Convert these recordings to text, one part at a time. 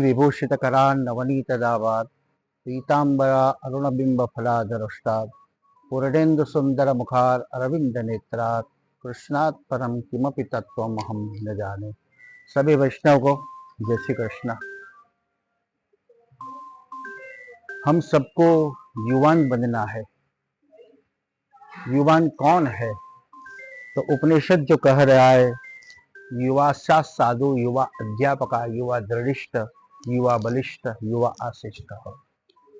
विभूषितकरान् नवनीतदावात् पीताम्बरा अरुणबिम्बफलाधरष्टात् पूर्णेन्दुसुन्दरमुखार् अरविन्दनेत्रात् कृष्णात् परम किमपि तत्वम हम न जाने। सभी वैष्णव को जय श्री कृष्ण। हम सबको युवान बनना है। युवान कौन है? तो उपनिषद जो कह रहा है, युवा सा साधु, युवा अध्यापका, युवा दृढ़िष्ठ युवा बलिष्ठ, युवा आशिष्ट हो।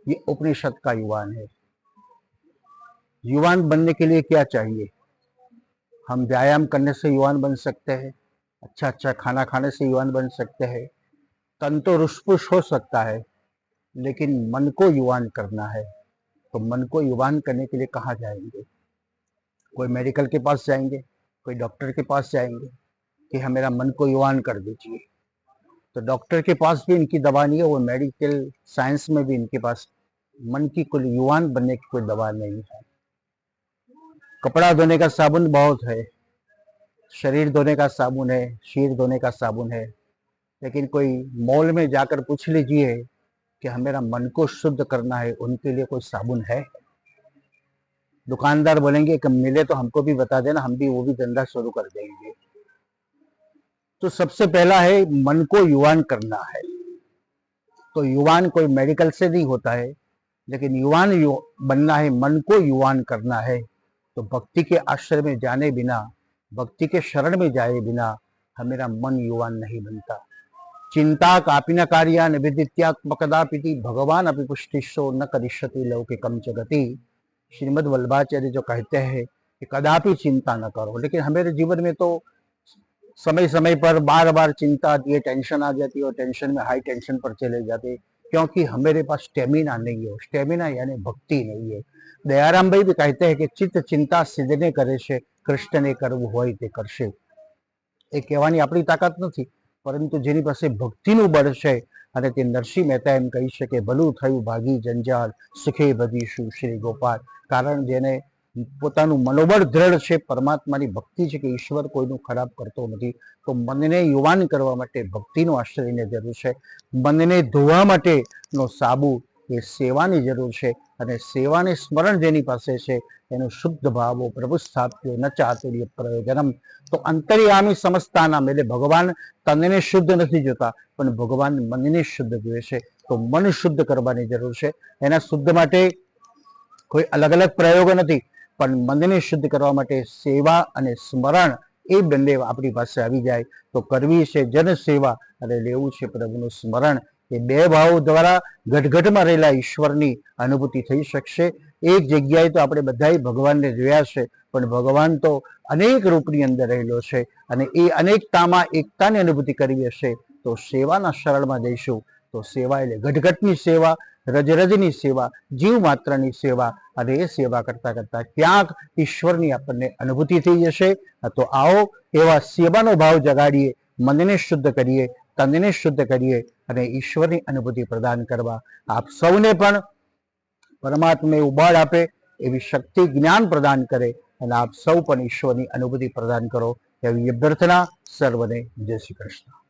ये उपनिषद का युवान है। युवान बनने के लिए क्या चाहिए? हम व्यायाम करने से युवान बन सकते हैं अच्छा अच्छा खाना खाने से युवान बन सकते हैं, तन तो रुष्पुष हो सकता है, लेकिन मन को युवान करना है। तो मन को युवान करने के लिए कहाँ जाएँगे? कोई मेडिकल के पास जाएँगे, कोई डॉक्टर के पास जाएँगे कि हाँ मेरा मन को युवान कर दीजिए। तो डॉक्टर के पास भी इनकी दवा नहीं है, वो मेडिकल साइंस में भी इनके पास मन की कुल युवान बनने की कोई दवा नहीं है। कपड़ा धोने का साबुन बहुत है, शरीर धोने का साबुन है, शीर धोने का साबुन है, लेकिन कोई मॉल में जाकर पूछ लीजिए कि हमेरा मन को शुद्ध करना है, उनके लिए कोई साबुन है? दुकानदार बोलेंगे कि मिले तो हमको भी बता देना, हम भी वो भी धंधा शुरू कर देंगे। तो सबसे पहला है मन को युवान करना है। तो युवान कोई मेडिकल से नहीं होता है लेकिन युवान यु, बनना है मन को युवान करना है। तो भक्ति के आश्रय में जाने बिना भक्ति के शरण में जाए बिना हमेरा मन युवान नहीं बनता। चिंता कापिन कार्या निविदित्यात्मकदापिति भगवान अभी पुष्टिशो न करिष्यति लौकिकम जगति। श्रीमद वल्लभाचार्य जो कहते हैं कि कदापि चिंता न करो लेकिन हमारे जीवन में तो समय समय पर बार बार चिंता आती है टेंशन आ जाती है और टेंशन में हाई टेंशन पर चले जाते क्योंकि हमारे पास स्टेमिना नहीं है स्टेमिना यानी भक्ति नहीं है દયારામ ભાઈ બી કહેતે હે કે ચિત્ત ચિંતા સિદ્ધને કરે છે કૃષ્ણને કરવું હોય તે કરશે એ કહેવાની આપણી તાકાત નથી પરંતુ જેની પાસે ભક્તિનું બળ છે અને તે નરસિંહ મહેતા એમ કહી છે કે ભલું થયું ભાગી જંજાળ સુખે બધીશું શ્રી ગોપાલ કારણ જેને પોતાનું મનોબળ દ્રઢ છે, પરમાત્માની ભક્તિ છે કે ઈશ્વર કોઈનું ખરાબ કરતો નથી, તો મનને યુવાન કરવા માટે ભક્તિનો આશ્રયની જરૂર છે. મનને ધોવા માટેનો સાબુ એ સેવાની જરૂર છે અને સેવાને સ્મરણ જેની પાસે છે, એનો શુદ્ધ ભાવો પ્રભુ સ્થાપ્યો, ન ચાતુર્ય પ્રયોજનમ. તો અંતર્યામી સમસ્તાનામ એટલે ભગવાન તનને શુદ્ધ નથી જોતા, પણ ભગવાન મનને શુદ્ધ જોવે છે. તો મન શુદ્ધ કરવાની જરૂર છે. એના શુદ્ધ માટે કોઈ અલગ અલગ પ્રયોગો નથી. પણ મનને શુદ્ધ કરવા માટે સેવા અને સ્મરણ એ બંને આપણી પાસે આવી જાય. તો કરવી છે જન સેવા અને લેવું છે પ્રભુનું સ્મરણ. એ બે ભાવો દ્વારા ઘટઘટમાં રહેલા ઈશ્વરની અનુભૂતિ થઈ શકશે. એક જગ્યાએ તો આપણે બધાએ ભગવાનને જોયા છે, પણ ભગવાન તો અનેક રૂપની અંદર રહેલો છે અને એ અનેકતામાં એકતાની અનુભૂતિ કરવી હશે. તો સેવાના શરણમાં જઈશું. તો સેવા એટલે ગટગટની સેવા, રજરજની સેવા, જીવ માત્રની સેવા. અને એ સેવા કરતા કરતા ક્યાંક ઈશ્વરની આપણને અનુભૂતિ થઈ જશે. તો આવો એવા સેવાનો ભાવ જગાડીએ, મનને શુદ્ધ કરીએ, તનને શુદ્ધ કરીએ અને ઈશ્વરની અનુભૂતિ પ્રદાન કરવા. આપ સૌને પણ પરમાત્મા ઉબાળ આપે, એવી શક્તિ, જ્ઞાન પ્રદાન કરે અને આપ સૌ પણ ઈશ્વરની અનુભૂતિ પ્રદાન કરો. એવી અભ્યર્થના સર્વને જય શ્રી કૃષ્ણ.